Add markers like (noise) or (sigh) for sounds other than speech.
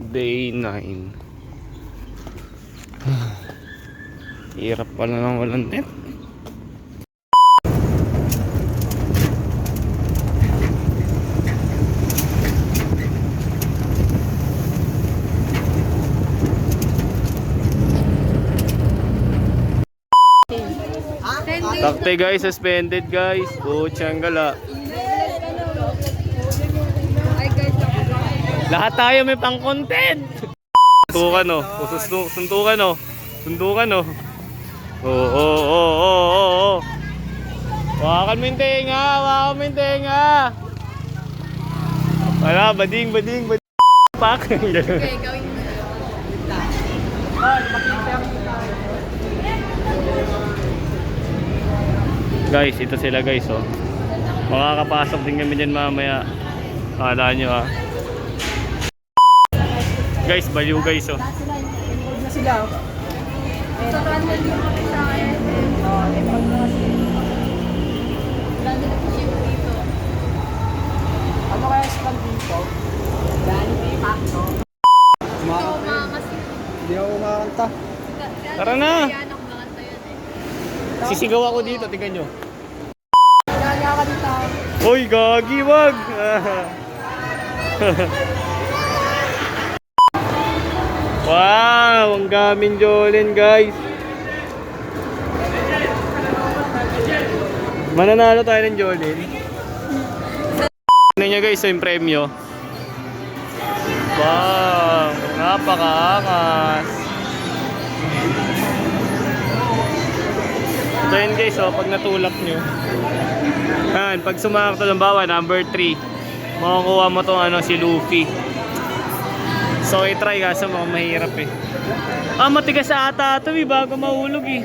Day 9. Hirap pala ng walang net. Takte guys, suspended guys. Puchang gala. Lahat tayo may pang content. Suntukan no. Suntukan no. Suntukan no. Oo, oo, oo, oo, oo. Wakan mo yung tenga, wakan mo yung tenga. Wala, bading, bading, bading. Pak. Okay, gawin mo. guys, ito sila guys oh. Makakapasok din kami dyan mamaya. Kala nyo ah. Guys, baliw guys oh. na sila. Sa sa Lalo na dito. Ano kaya spam dito? Dahil may pakto. Hindi ako kumakanta. Tara na. Eh. Sisigaw ako dito, tingnan nyo. Kaya ka dito. Hoy, gagi, wag! (laughs) wow, ang gamin Jolin, guys. Mananalo tayo ng Jolin. Ano nyo guys, yung premyo? Wow, napakaangas. Ito yun guys, oh, pag natulak nyo. Yan, pag sumakto ng bawa, number 3, makukuha mo tong ano, si Luffy. So, i-try kaso mga mahirap eh. Ah, matigas ata ito eh, bago mahulog eh.